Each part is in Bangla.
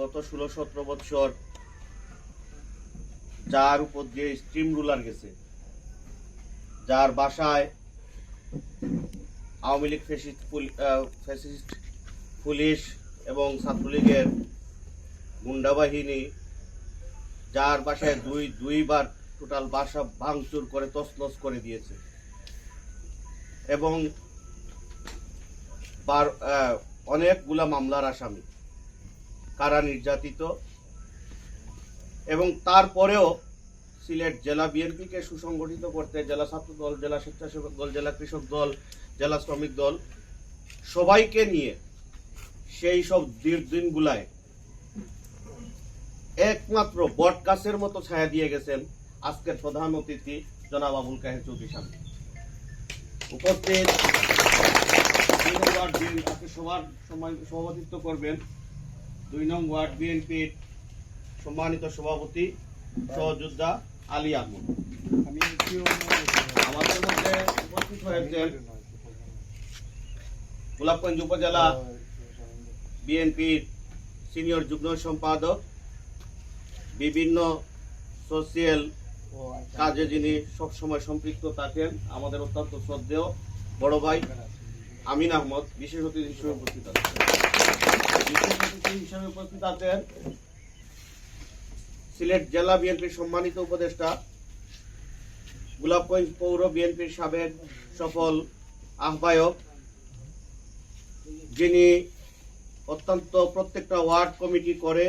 গত ষোলো সতেরো বছর যার উপর দিয়ে স্ট্রিম রুলার গেছে, যার বাসায় Awami League fascist fascist police এবং ছাত্রলীগের গুন্ডা বাহিনী, যার বাসায় দুই, দুইবার টোটাল বাসা ভাঙচুর করে, তছনছ করে দিয়েছে। এবং অনেকগুলা মামলার আসামি। কারা নির্যাতিত? এবং তারপরেও সিলেট জেলা বিএনপিকে সুসংগঠিত করতে জেলা ছাত্র দল, জেলা স্বেচ্ছাসেবক দল, জেলা কৃষক দল, জেলা শ্রমিক দল সবাইকে নিয়ে সেই সব দিনগুলায় একমাত্র বট গাছের মতো ছায়া দিয়ে গেছেন আজকের প্রধান অতিথি জনাব আবুল কাহের চৌধুরী সামনে উপস্থিত সবার সময়- সভাপতিত্ব করবেন। দুই নং ওয়ার্ড বিএনপির সম্মানিত সভাপতি সহযোদ্ধা আলী আহমদ। আমাদের মধ্যে উপস্থিত হয়েছেন গোলাপগঞ্জ উপজেলা বিএনপির সিনিয়র যুগ্ম সম্পাদক বিভিন্ন সোশিয়াল কাজে যিনি সবসময় সম্পৃক্ত থাকেন আমাদের অত্যন্ত শ্রদ্ধেয় বড় ভাই আমিন আহমদ বিশেষ অতিথি হিসেবে উপস্থিত আছেন। অতিথি হিসেবে উপস্থিত আছেন সিলেট জেলা বিএনপির সম্মানিত উপদেষ্টা, গোলাপগঞ্জ পৌর বিএনপির সাবেক সফল আহ্বায়ক, যিনি অত্যন্ত প্রত্যেকটা ওয়ার্ড কমিটি করে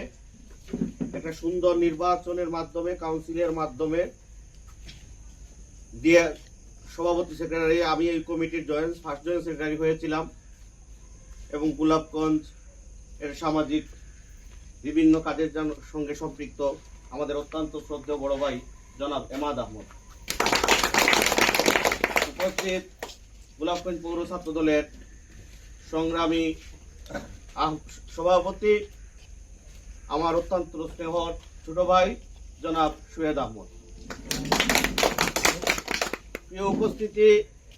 একটা সুন্দর নির্বাচনের মাধ্যমে, কাউন্সিলের মাধ্যমে দিয়ে সভাপতি সেক্রেটারি, আমি এই কমিটির জয়েন্ট, ফার্স্ট জয়েন্ট সেক্রেটারি হয়েছিলাম এবং গোলাপগঞ্জ এর সামাজিক বিভিন্ন কাজের সঙ্গে সম্পৃক্ত আমাদের অত্যন্ত শ্রদ্ধেয় বড় ভাই জনাব এমাদ আহমদ। উপস্থিত গোলাপগঞ্জ পৌর ছাত্র দলের সংগ্রামী সভাপতি, আমার অত্যন্ত স্নেহর ছোট ভাই জনাব সুয়েদ আহমদ। প্রিয় উপস্থিতি,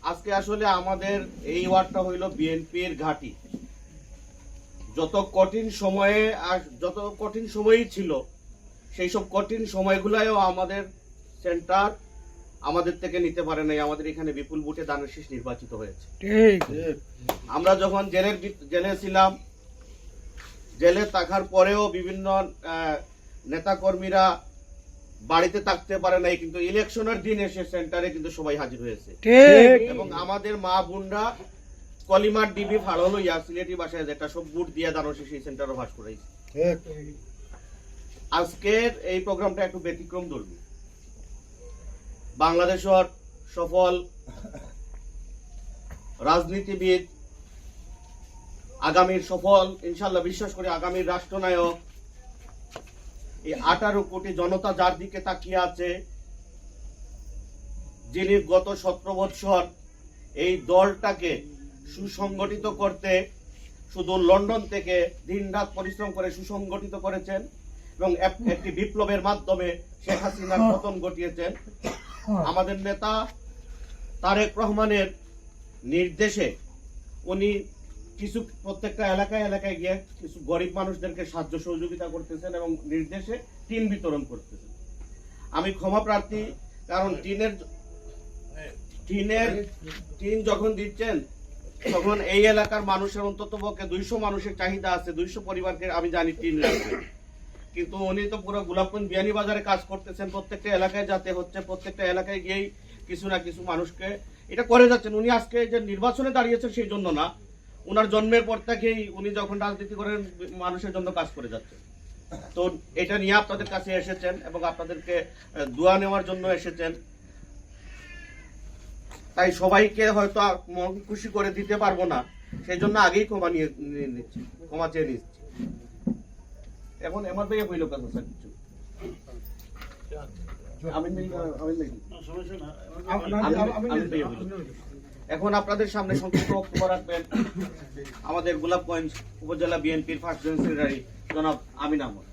আজকে আসলে আমাদের এই ওয়ার্ডটা হইল বিএনপির ঘাঁটি। যত কঠিন সময়ে আর যত কঠিন সময়ই ছিল সেই সব কঠিন সময়গুলোও আমাদের সেন্টার আমাদের থেকে নিতে পারে নাই। আমাদের এখানে বিপুল বুটে দানের শীষ নির্বাচিত হয়েছে। আমরা যখন জেলের জেলে ছিলাম জেলে থাকার পরেও বিভিন্ন নেতাকর্মীরা বাড়িতে থাকতে পারে নাই কিন্তু ইলেকশনের দিন এসে সেন্টারে কিন্তু সবাই হাজির হয়েছে। এবং আমাদের মা বোনরা কলিমার ডিবি ফাড়ল লইয়া সিলেটি বাসায় যেটা সব বুট দিয়ে দানসে সেই সেন্টারও ভাস করাইছে আজকের এই প্রোগ্রামটা একটু ব্যতিক্রম ধর্মী। বাংলাদেশের সফল রাজনীতিবিদ, আগামীর সফল, ইনশাল্লাহ বিশ্বাস করি আগামীর রাষ্ট্রনায়ক, এই আঠারো কোটি জনতা যার দিকে তাকিয়ে আছে, যিনি গত সতেরো বৎসর এই দলটাকে সুসংগঠিত করতে শুধু লন্ডন থেকে দিনরাত পরিশ্রম করে সুসংগঠিত করেছেন এবং একটি বিপ্লবের মাধ্যমে শেখ হাসিনার পতন ঘটিয়েছেন। আমাদের নেতা তারেক রহমানের নির্দেশে উনি কিছু প্রত্যেকটা এলাকায় এলাকায় গিয়ে কিছু গরিব মানুষদেরকে সাহায্য সহযোগিতা করতেছেন এবং নির্দেশে টিন বিতরণ করতেছেন। আমি ক্ষমা প্রার্থী কারণ টিনের টিনের টিন যখন দিচ্ছেন তখন এই এলাকার মানুষের অন্তত পক্ষে দুইশো মানুষের চাহিদা আছে, দুইশো পরিবারকে আমি জানি টিন লাগবে কিন্তু উনি তো পুরো গোলাপগঞ্জ বিয়ানি বাজারে কাজ করতেছেন, প্রত্যেকটা এলাকায় যাতে হচ্ছে, প্রত্যেকটা এলাকায় গিয়েই কিছু না কিছু মানুষকে এটা করে যাচ্ছেন। উনি আজকে যে নির্বাচনে দাঁড়িয়েছেন সেই জন্য না, উনার জন্মের পর থেকেই উনি যখন রাজনীতি করেন, মানুষের জন্য কাজ করে যাচ্ছেন। তো এটা নিয়ে আপনাদের কাছে এসেছেন এবং আপনাদেরকে দোয়া নেওয়ার জন্য এসেছেন। তাই সবাইকে হয়তো মন খুশি করে দিতে পারব না। সেই জন্য আগেই ক্ষমা নিয়ে নিচ্ছি ক্ষমা চেয়ে নিচ্ছি। এখন এমন ভাইয়া বইল কথা স্যার কিছু। এখন আপনাদের সামনে সংক্ষিপ্ত বক্তব্য রাখবেন আমাদের গোলাপগঞ্জ উপজেলা বিএনপির ফার্স্ট জেনারেল সেক্রেটারি জনাব আমিন আহমদ।